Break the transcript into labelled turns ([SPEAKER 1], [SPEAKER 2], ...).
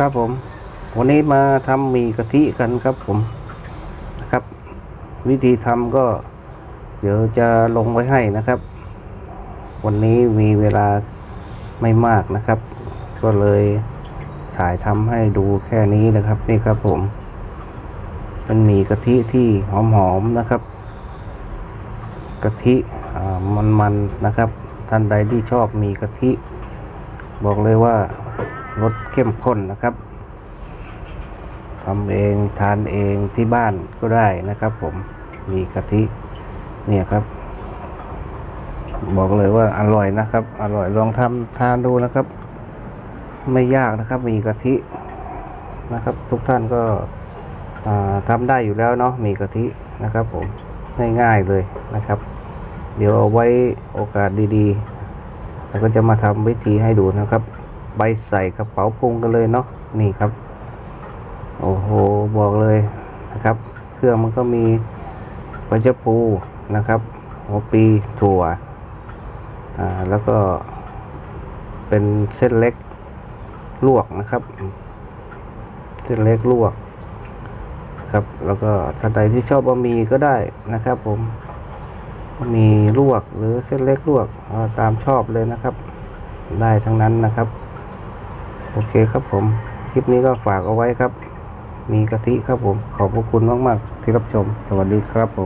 [SPEAKER 1] ครับผม วันนี้มาทำหมี่กะทิกันครับผมนะครับ วิธีทำก็ เดี๋ยวจะลงไว้ให้นะครับ วันนี้มีเวลาไม่มากนะครับ ก็เลยถ่ายทำให้ดูแค่นี้นะครับ นี่ครับผม เป็นหมี่กะทิที่หอมๆนะครับกะทิอ่ามันๆนะครับ ท่านใดที่ชอบมีกะทิ บอกเลยว่า รสเข้มข้นนะครับทำเองทานเองที่บ้านก็ได้นะครับ ผมมีกะทิเนี่ยครับ บอกเลยว่าอร่อยนะครับ อร่อยลองทำทานดูนะครับ ไม่ยากนะครับ มีกะทินะครับ ทุกท่านก็อ่าทำได้อยู่แล้วเนาะมีกะทินะครับ ผมง่ายๆเลยนะครับ เดี๋ยวเอาไว้โอกาสดีๆแล้วก็จะมาทำวิธีให้ดูนะครับ ใบใส่กระเป๋าพุงกันเลยเนาะนี่ครับ โอ้โหบอกเลยนะครับ เครื่องมันก็มีใบชะพูนะครับหัวปีถั่วอ่าแล้วก็เป็นเส้นเล็กลวกนะครับ เส้นเล็กลวกครับ แล้วก็ท่านใดที่ชอบบะหมี่ก็ได้นะครับ ผมบะหมี่ลวกหรือเส้นเล็กลวกตามชอบเลยนะครับ ได้ทั้งนั้นนะครับ โอเคครับผม คลิปนี้ก็ฝากเอาไว้ครับ มีกะทิครับผม ขอบพระคุณมาก ๆ ที่รับชม สวัสดีครับผม